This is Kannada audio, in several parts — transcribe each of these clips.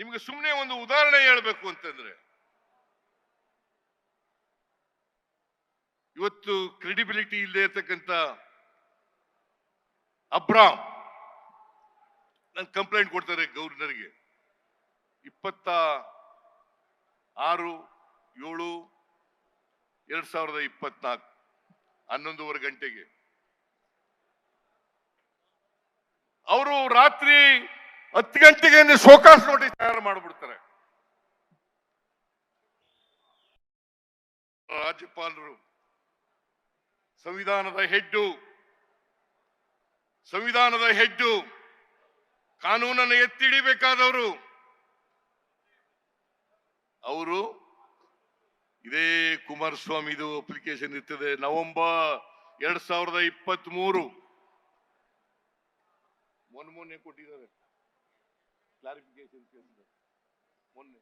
ನಿಮ್ಗೆ ಸುಮ್ಮನೆ ಒಂದು ಉದಾಹರಣೆ ಹೇಳ್ಬೇಕು ಅಂತಂದ್ರೆ, ಇವತ್ತು ಕ್ರೆಡಿಬಿಲಿಟಿ ಇಲ್ಲದೆ ಇರ್ತಕ್ಕಂಥ ಅಬ್ರಾಮ್, ನನ್ ಕಂಪ್ಲೇಂಟ್ ಕೊಡ್ತಾರೆ ಗವರ್ನರ್ಗೆ ಇಪ್ಪತ್ತ ಆರು, ಏಳು, ಎರಡ್ ಸಾವಿರದ ಇಪ್ಪತ್ನಾಲ್ಕು, ಹನ್ನೊಂದುವರೆ ಗಂಟೆಗೆ. ಅವರು ರಾತ್ರಿ ಹತ್ತು ಗಂಟೆಗೆ ಶೋಕಾಸ್ ನೋಟಿಸ್ ತಯಾರು ಮಾಡಿಬಿಡ್ತಾರೆ. ರಾಜ್ಯಪಾಲರು, ಸಂವಿಧಾನದ ಹೆಡ್ಡು ಸಂವಿಧಾನದ ಹೆಡ್ಡು, ಕಾನೂನನ್ನು ಎತ್ತಿಡಿಬೇಕಾದವರು ಅವರು ಇದೇ ಕುಮಾರಸ್ವಾಮಿದು ಅಪ್ಲಿಕೇಶನ್ ಇರ್ತದೆ, ನವೆಂಬರ್ ಎರಡ್ ಸಾವಿರದ ಇಪ್ಪತ್ತ್ ಮೂರು ಮೊನ್ನೆ ಕೊಟ್ಟಿದ್ದಾರೆ. ಕ್ಲಾರಿಫಿಕೇಶನ್ ಕೇಳಿದ್ದಾರೆ. ಮೊನ್ನೆ.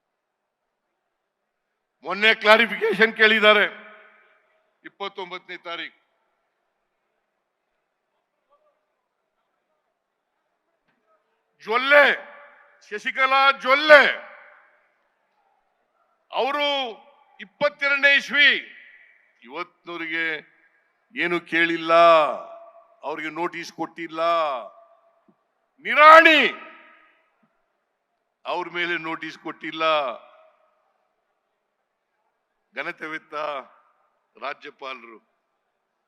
ಮೊನ್ನೆ ಕ್ಲಾರಿಫಿಕೇಶನ್ ಕೇಳಿದ್ದಾರೆ. ಇಪ್ಪತ್ತೊಂಬತ್ತನೇ ತಾರೀಕು ಜೊಲ್ಲೆ, ಶಶಿಕಲಾ ಜೊಲ್ಲೆ. ಅವರು ಇಪ್ಪತ್ತೆರಡನೇ ಇಸ್ವಿ. ಇವತ್ತಿನವರಿಗೆ ಏನು ಕೇಳಿಲ್ಲ. ಅವ್ರಿಗೆ ನೋಟಿಸ್ ಕೊಟ್ಟಿಲ್ಲ. ನಿರಾಣಿ. ಅವ್ರ ಮೇಲೆ ನೋಟಿಸ್ ಕೊಟ್ಟಿಲ್ಲ. ಘನತೆವೆತ್ತ ರಾಜ್ಯಪಾಲರು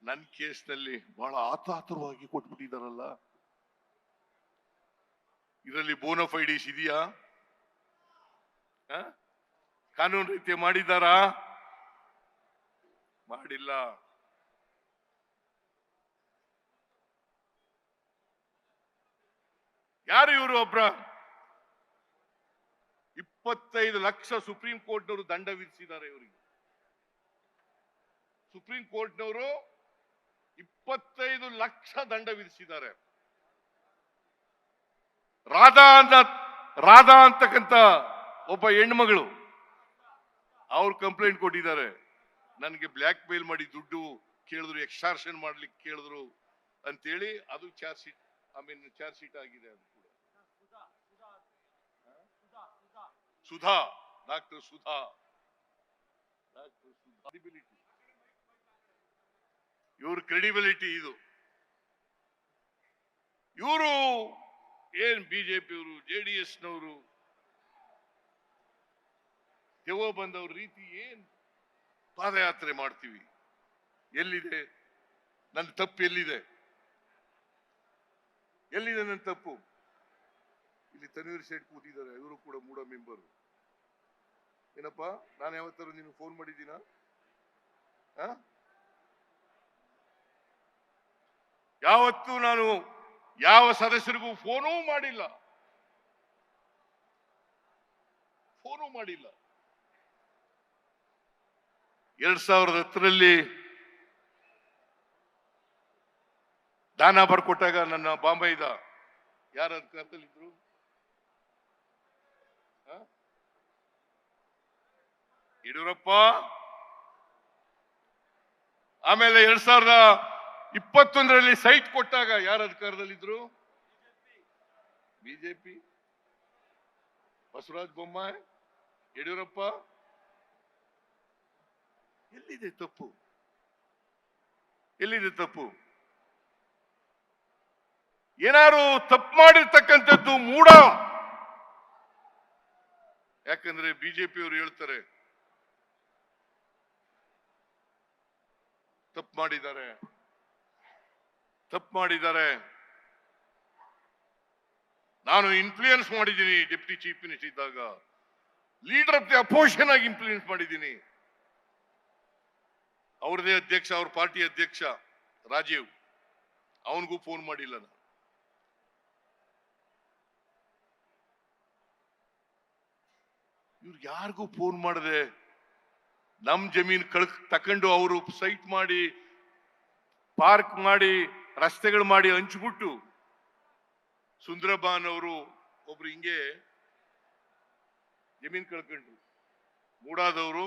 ನನ್ನ ಕೇಸ್ನಲ್ಲಿ ಬಹಳ ಆತಾತುರವಾಗಿ ಕೊಟ್ಬಿಟ್ಟಿದಾರಲ್ಲ. ಇದರಲ್ಲಿ ಬೋನಫೈಡೀಸ್ ಇದೆಯಾ? ಕಾನೂನು ರೀತಿ ಮಾಡಿದ್ದಾರಾ? ಮಾಡಿಲ್ಲ. ಯಾರು ಇವರು ಒಬ್ರ? ಇಪ್ಪತ್ತೈದು ಲಕ್ಷ ಸುಪ್ರೀಂ ಕೋರ್ಟ್ನವರು ದಂಡ ವಿಧಿಸಿದ್ದಾರೆ ಇವರಿಗೆ. ಸುಪ್ರೀಂ ಕೋರ್ಟ್ನವರು ಇಪ್ಪತ್ತೈದು ಲಕ್ಷ ದಂಡ ವಿಧಿಸಿದ್ದಾರೆ. ರಾಧಾ ಅಂತ, ರಾಧಾ ಅಂತಕ್ಕಂಥ ಒಬ್ಬ ಹೆಣ್ಮಗಳು ಅವ್ರು ಕಂಪ್ಲೇಂಟ್ ಕೊಟ್ಟಿದ್ದಾರೆ. ನನಗೆ ಬ್ಲ್ಯಾಕ್ ಮೇಲ್ ಮಾಡಿ ದುಡ್ಡು ಕೇಳಿದ್ರು ಎಕ್ಸ್ಟಾರ್ಷನ್ ಮಾಡ್ಲಿಕ್ಕೆ ಕೇಳಿದ್ರು ಅಂತೇಳಿ ಅದು charge sheet, I mean charge sheet ಆಗಿದೆ ಅದು. Sudha, doctor Sudha. Doctor credibility ಇವ್ರ ಕ್ರೆಡಿಬಿಲಿಟಿ ಇದು. ಇವರು ಏನ್ ಬಿಜೆಪಿಯವರು ಜೆ ಡಿ ಎಸ್ನವರು ದೆವ್ವ ಬಂದವ್ರ ರೀತಿ ಏನ್ ಪಾದಯಾತ್ರೆ ಮಾಡ್ತೀವಿ? ಎಲ್ಲಿದೆ? ನನ್ನ ತಪ್ಪು ಎಲ್ಲಿದೆ? ಎಲ್ಲಿದೆ ನನ್ನ ತಪ್ಪು? ಇಲ್ಲಿ ತನ್ವೀರ್ ಶೇಟ್ ಕೂತಿದ್ದಾರೆ, ಇವರು ಕೂಡ ಮೂಡ ಮೆಂಬರ್ ಏನಪ್ಪ? ನಾನು ಯಾವತ್ತಾರು ನೀನು ಫೋನ್ ಮಾಡಿದ್ದೀನ? ಯಾವತ್ತೂ ನಾನು ಯಾವ ಸದಸ್ಯರಿಗೂ ಫೋನೂ ಮಾಡಿಲ್ಲ. ಫೋನು ಮಾಡಿಲ್ಲ. ಎರಡ್ ಸಾವಿರದ ಹತ್ತರಲ್ಲಿ ದಾನ ಬರ್ಕೊಟ್ಟಾಗ ನನ್ನ ಬಾಂಬೈದ ಯಾರ ಅಧಿಕಾರದಲ್ಲಿದ್ರು? ಯಡಿಯೂರಪ್ಪ. ಆಮೇಲೆ ಎರಡ್ ಸಾವಿರದ ಇಪ್ಪತ್ತೊಂದರಲ್ಲಿ ಸೈಟ್ ಕೊಟ್ಟಾಗ ಯಾರ ಅಧಿಕಾರದಲ್ಲಿದ್ರು? ಬಿಜೆಪಿ. ಬಸವರಾಜ ಬೊಮ್ಮಾಯಿ, ಯಡಿಯೂರಪ್ಪ. ಎಲ್ಲಿದೆ ತಪ್ಪು? ಎಲ್ಲಿದೆ ತಪ್ಪು? ಏನಾರು ತಪ್ಪು ಮಾಡಿರ್ತಕ್ಕಂಥದ್ದು ಮೂಡ? ಯಾಕಂದ್ರೆ ಬಿಜೆಪಿಯವರು ಹೇಳ್ತಾರೆ ತಪ್ಪು ಮಾಡಿದ್ದಾರೆ. ತಪ್ಪು ಮಾಡಿದ್ದಾರೆ. ನಾನು ಇನ್ಫ್ಲೂಯೆನ್ಸ್ ಮಾಡಿದ್ದೀನಿ ಡೆಪ್ಟಿ ಚೀಫ್ ಮಿನಿಸ್ಟರ್ ಇದ್ದಾಗ. ಲೀಡರ್ ಆಫ್ ದಿ ಅಪೋಸಿಷನ್ ಆಗಿ ಇನ್ಫ್ಲೂಯೆನ್ಸ್ ಮಾಡಿದ್ದೀನಿ. ಅವ್ರದೇ ಅಧ್ಯಕ್ಷ, ಅವ್ರ ಪಾರ್ಟಿ ಅಧ್ಯಕ್ಷ ರಾಜೀವ್. ಅವನಿಗೂ ಫೋನ್ ಮಾಡಿಲ್ಲ ನಾನು. ಇವ್ರಿಗೆ ಯಾರಿಗೂ ಫೋನ್ ಮಾಡದೆ ನಮ್ ಜಮೀನ್ ಕಳ್ ತಕೊಂಡು ಅವರು ಸೈಟ್ ಮಾಡಿ ಪಾರ್ಕ್ ಮಾಡಿ, ರಸ್ತೆಗಳು ಮಾಡಿ ಹಂಚ್ಬಿಟ್ಟು ಸುಂದರಬಾನ್ ಅವರು ಒಬ್ರು ಹಿಂಗೆ ಜಮೀನ್ ಕಳ್ಕೊಂಡ್ರು. ಮೂಡಾದವರು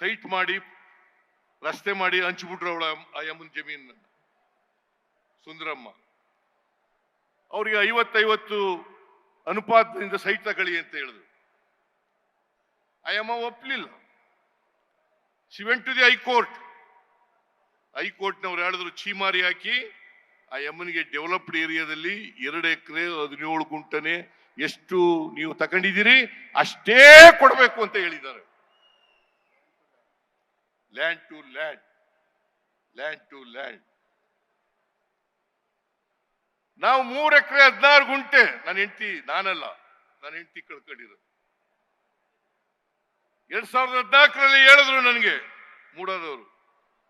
ಸೈಟ್ ಮಾಡಿ, ರಸ್ತೆ ಮಾಡಿ ಹಂಚ್ಬಿಟ್ರು ಅವಳ ಆ ಯಮ್ಮನ್ ಜಮೀನ್ ಸುಂದರಮ್ಮ. ಅವ್ರಿಗೆ ಐವತ್ತೈವತ್ತು ಅನುಪಾತದಿಂದ ಸೈಟ್ ತಗೊಳ್ಳಿ ಅಂತ ಹೇಳಿದ್ರು. ಅಯ್ಯಮ್ಮ ಒಪ್ಲಿಲ್ಲ. She went to the high court ಹೈಕೋರ್ಟ್ನವ್ರು ಹೇಳಿದ್ರು ಚೀಮಾರಿ ಹಾಕಿ ಆ ಯಮ್ಮನಿಗೆ ಡೆವಲಪ್ಡ್ ಏರಿಯಾದಲ್ಲಿ ಎರಡು ಎಕರೆ ಹದಿನೇಳು ಗುಂಟನೆ ಎಷ್ಟು ನೀವು ತಗೊಂಡಿದ್ದೀರಿ ಅಷ್ಟೇ ಕೊಡಬೇಕು ಅಂತ ಹೇಳಿದ್ದಾರೆ. Land to land land to land ನಾವು ಮೂರು ಎಕರೆ ಹದಿನಾರು ಗುಂಟೆ, ನನ್ನ ಹೆಂಡತಿ, ನಾನಲ್ಲ, ನನ್ನ ಹೆಂಡತಿ ಕಳ್ಕೊಂಡಿರೋದು. ಎರಡ್ ಸಾವಿರದ ಹದಿನಾಲ್ಕರಲ್ಲಿ ಹೇಳಿದ್ರು ನನಗೆ ಮೂಡೋದವರು.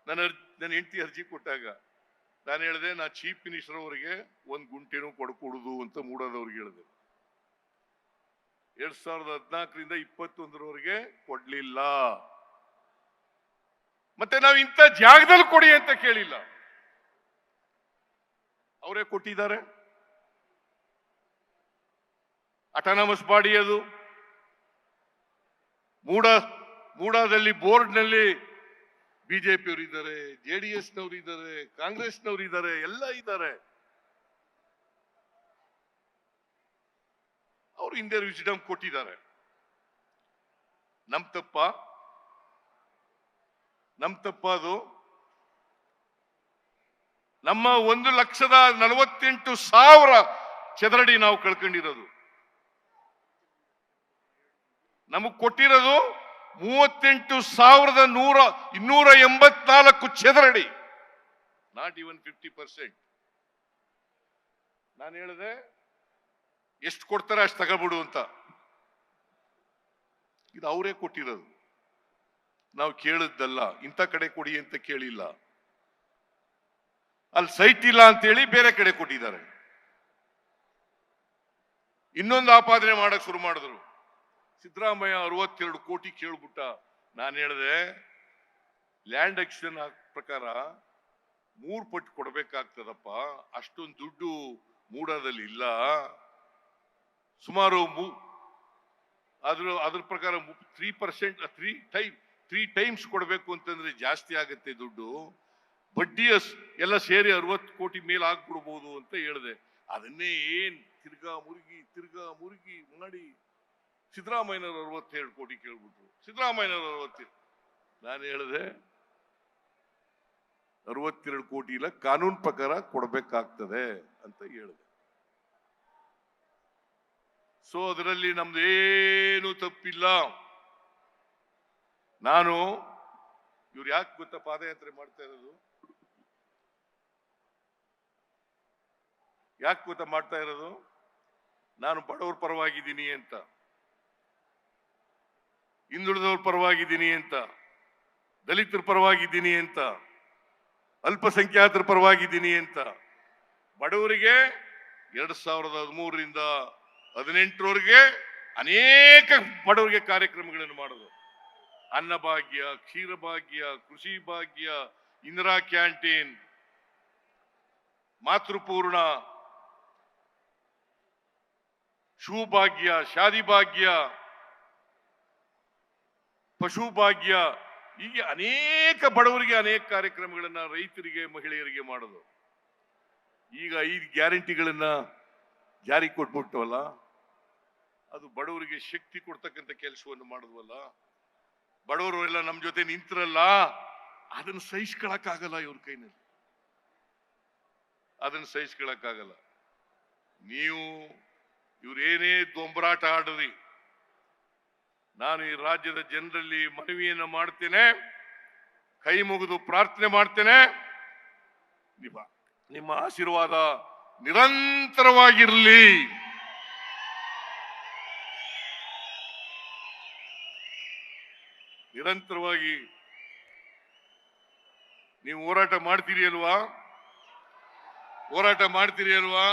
ನನ್ನ ನನ್ನ ಹೆಂಡತಿ ಅರ್ಜಿ ಕೊಟ್ಟಾಗ ನಾನು ಹೇಳಿದೆ, ನಾ ಚೀಫ್ ಮಿನಿಸ್ಟರ್ ಅವರಿಗೆ ಒಂದು ಗುಂಟೆನೂ ಕೊಡ್ಕೊಡುದು ಅಂತ ಮೂಡೋದವ್ರಿಗೆ ಹೇಳಿದೆ. ಎರಡ್ ಸಾವಿರದ ಹದಿನಾಲ್ಕರಿಂದ ಇಪ್ಪತ್ತೊಂದರವರೆಗೆ ಕೊಡ್ಲಿಲ್ಲ. ಮತ್ತೆ ನಾವು ಇಂಥ ಜಾಗದಲ್ಲಿ ಕೊಡಿ ಅಂತ ಕೇಳಿಲ್ಲ. ಅವರೇ ಕೊಟ್ಟಿದ್ದಾರೆ. ಅಟಾನಮಸ್ ಬಾಡಿ ಅದು. ಮೂಡ, ಮೂಡಾದಲ್ಲಿ ಬೋರ್ಡ್ನಲ್ಲಿ ಬಿಜೆಪಿಯವರು ಇದ್ದಾರೆ ಜೆ ಡಿ ಎಸ್ನವರು ಇದ್ದಾರೆ ಕಾಂಗ್ರೆಸ್ನವರು ಇದ್ದಾರೆ ಎಲ್ಲ ಇದ್ದಾರೆ. ಅವರು ಹಿಂದೆ ವಿಸಿಡಮ್ ಕೊಟ್ಟಿದ್ದಾರೆ. ನಮ್ ತಪ್ಪ? ನಮ್ ತಪ್ಪ ಅದು? ನಮ್ಮ ಒಂದು ಲಕ್ಷದ ನಲವತ್ತೆಂಟು ಸಾವಿರ ಚದರಡಿ ನಾವು ಕಳ್ಕೊಂಡಿರೋದು. ನಮಗ್ ಕೊಟ್ಟಿರೋದು ಮೂವತ್ತೆಂಟು ಸಾವಿರದ ನೂರ, ಇನ್ನೂರ ಎಂಬತ್ನಾಲ್ಕು ಚದರಡಿ ನಾಟ್ ಇವನ್ ಫಿಫ್ಟಿ ಪರ್ಸೆಂಟ್ ನಾನು ಹೇಳಿದೆ, ಎಷ್ಟು ಕೊಡ್ತಾರೆ ಅಷ್ಟು ತಗೋಬಿಡು ಅಂತ. ಇದು ಅವರೇ ಕೊಟ್ಟಿರೋದು. ನಾವು ಕೇಳಿದ್ದಲ್ಲ, ಇಂಥ ಕಡೆ ಕೊಡಿ ಅಂತ ಕೇಳಿಲ್ಲ. ಅಲ್ಲಿ ಸೈಟ್ ಇಲ್ಲ ಅಂತೇಳಿ ಬೇರೆ ಕಡೆ ಕೊಟ್ಟಿದ್ದಾರೆ. ಇನ್ನೊಂದು ಆಪಾದನೆ ಮಾಡಕ್ ಶುರು ಮಾಡಿದ್ರು. ಸಿದ್ದರಾಮಯ್ಯ ಅರವತ್ತೆರಡು ಕೋಟಿ ಕೇಳ್ಬಿಟ್ಟ. ನಾನು ಹೇಳಿದೆ ಲ್ಯಾಂಡ್ ಆಕ್ಷನ್ ಪ್ರಕಾರ ಮೂರು ಪಟ್ಟು ಕೊಡಬೇಕಾಗ್ತದಪ್ಪ. ಅಷ್ಟೊಂದು ದುಡ್ಡು ಮೂಡದಲ್ಲಿ ಇಲ್ಲ. ಸುಮಾರು ಮೂ- ಅದ್ರ ಅದ್ರ ಪ್ರಕಾರ three percent three time three times ಕೊಡಬೇಕು ಅಂತಂದ್ರೆ ಜಾಸ್ತಿ ಆಗುತ್ತೆ ದುಡ್ಡು. ಬಡ್ಡಿ ಎಲ್ಲ ಸೇರಿ ಅರವತ್ತು ಕೋಟಿ ಮೇಲೆ ಆಗ್ಬಿಡ್ಬೋದು ಅಂತ ಹೇಳಿದೆ. ಅದನ್ನೇ ಏನ್ ತಿರ್ಗಾ ಮುರುಗಿ ತಿರ್ಗಾ ಮುರುಗಿ ಮಾಡಿ ಸಿದ್ದರಾಮಯ್ಯನವರು ಅರವತ್ತೇಳು ಕೋಟಿ ಕೇಳ್ಬಿಟ್ರು. ಸಿದ್ದರಾಮಯ್ಯನವರು ಅರವತ್ತೇಳು ನಾನು ಹೇಳಿದೆ, ಅರವತ್ತೆರಡು ಕೋಟಿ ಇಲ್ಲ, ಕಾನೂನು ಪ್ರಕಾರ ಕೊಡಬೇಕಾಗ್ತದೆ ಅಂತ ಹೇಳಿದೆ. ಸೊ ಅದರಲ್ಲಿ ನಮ್ದೇನು ತಪ್ಪಿಲ್ಲ. ನಾನು, ಇವ್ರು ಯಾಕೆ ಗೊತ್ತಾ ಪಾದಯಾತ್ರೆ ಮಾಡ್ತಾ ಇರೋದು? ಯಾಕೆ ಗೊತ್ತಾ ಮಾಡ್ತಾ ಇರೋದು? ನಾನು ಬಡವ್ರ ಪರವಾಗಿದ್ದೀನಿ ಅಂತ. ಹಿಂದುಳಿದವ್ರ ಪರವಾಗಿದ್ದೀನಿ ಅಂತ, ದಲಿತರ ಪರವಾಗಿದ್ದೀನಿ ಅಂತ, ಅಲ್ಪಸಂಖ್ಯಾತರ ಪರವಾಗಿದ್ದೀನಿ ಅಂತ, ಬಡವರಿಗೆ ಎರಡ್ ಸಾವಿರದ ಹದಿಮೂರರಿಂದ ಹದಿನೆಂಟರವರೆಗೆ ಅನೇಕ ಬಡವರಿಗೆ ಕಾರ್ಯಕ್ರಮಗಳನ್ನು ಮಾಡೋದು. ಅನ್ನಭಾಗ್ಯ ಕ್ಷೀರಭಾಗ್ಯ ಕೃಷಿ ಭಾಗ್ಯ, ಇಂದಿರಾ ಕ್ಯಾಂಟೀನ್, ಮಾತೃಪೂರ್ಣ ಶೂಭಾಗ್ಯ ಶಾದಿ ಭಾಗ್ಯ ಪಶು ಭಾಗ್ಯ ಹೀಗೆ ಅನೇಕ ಬಡವರಿಗೆ ಅನೇಕ ಕಾರ್ಯಕ್ರಮಗಳನ್ನ ರೈತರಿಗೆ, ಮಹಿಳೆಯರಿಗೆ ಮಾಡೋದು. ಈಗ ಐದು ಗ್ಯಾರಂಟಿಗಳನ್ನ ಜಾರಿ ಕೊಟ್ಬಿಟ್ಟವಲ್ಲ, ಅದು ಬಡವರಿಗೆ ಶಕ್ತಿ ಕೊಡ್ತಕ್ಕಂಥ ಕೆಲಸವನ್ನು ಮಾಡಿದ್ವಲ್ಲ ಬಡವರು ಎಲ್ಲ ನಮ್ಮ ಜೊತೆ ನಿಂತಿರಲ್ಲ, ಅದನ್ನು ಸಹಿಸ್ಕೊಳಕ್ಕಾಗಲ್ಲ ಇವ್ರ ಕೈನಲ್ಲಿ. ಅದನ್ನು ಸಹಿಸ್ಕೊಳಕ್ಕಾಗಲ್ಲ ನೀವು ಇವ್ರೇನೇ ದೊಂಬರಾಟ ಆಡ್ರಿ ನಾನು ಈ ರಾಜ್ಯದ ಜನರಲ್ಲಿ ಮನವಿಯನ್ನು ಮಾಡ್ತೇನೆ, ಕೈ ಮುಗಿದು ಪ್ರಾರ್ಥನೆ ಮಾಡ್ತೇನೆ. ನಿಮ್ಮ ನಿಮ್ಮ ಆಶೀರ್ವಾದ ನಿರಂತರವಾಗಿರಲಿ. ನಿರಂತರವಾಗಿ ನೀವು ಹೋರಾಟ ಮಾಡ್ತೀರಿ ಅಲ್ವಾ? ಹೋರಾಟ ಮಾಡ್ತೀರಿ ಅಲ್ವಾ?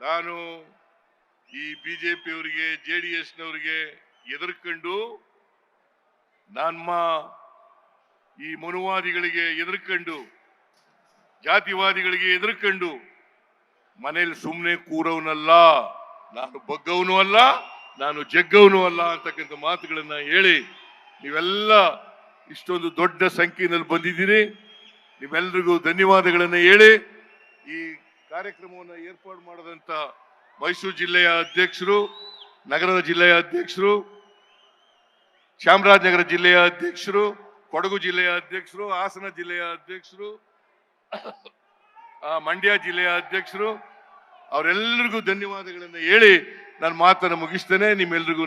ನಾನು ಈ ಬಿಜೆಪಿಯವರಿಗೆ ಜೆ ಡಿ ಎಸ್ನವರಿಗೆ ಎದುರ್ಕೊಂಡು ನಮ್ಮ ಈ ಮನುವಾದಿಗಳಿಗೆ ಎದುರ್ಕೊಂಡು, ಜಾತಿವಾದಿಗಳಿಗೆ ಎದುರ್ಕೊಂಡು ಮನೇಲಿ ಸುಮ್ಮನೆ ಕೂರವನಲ್ಲ, ನಾನು ಬಗ್ಗವನು ಅಲ್ಲ, ನಾನು ಜಗ್ಗವನು ಅಲ್ಲ ಅಂತಕ್ಕಂಥ ಮಾತುಗಳನ್ನ ಹೇಳಿ ನೀವೆಲ್ಲ ಇಷ್ಟೊಂದು ದೊಡ್ಡ ಸಂಖ್ಯೆಯಲ್ಲಿ ಬಂದಿದ್ದೀರಿ. ನಿಮ್ಮೆಲ್ರಿಗೂ ಧನ್ಯವಾದಗಳನ್ನು ಹೇಳಿ ಈ ಕಾರ್ಯಕ್ರಮವನ್ನು ಏರ್ಪಾಡು ಮಾಡದಂತ ಮೈಸೂರು ಜಿಲ್ಲೆಯ ಅಧ್ಯಕ್ಷರು, ನಗರದ ಜಿಲ್ಲೆಯ ಅಧ್ಯಕ್ಷರು, ಚಾಮರಾಜನಗರ ಜಿಲ್ಲೆಯ ಅಧ್ಯಕ್ಷರು, ಕೊಡಗು ಜಿಲ್ಲೆಯ ಅಧ್ಯಕ್ಷರು, ಹಾಸನ ಜಿಲ್ಲೆಯ ಅಧ್ಯಕ್ಷರು ಮಂಡ್ಯ ಜಿಲ್ಲೆಯ ಅಧ್ಯಕ್ಷರು, ಅವರೆಲ್ಲರಿಗೂ ಧನ್ಯವಾದಗಳನ್ನು ಹೇಳಿ ನಾನು ಮಾತನ್ನು ಮುಗಿಸ್ತೇನೆ. ನಿಮ್ಮೆಲ್ರಿಗೂ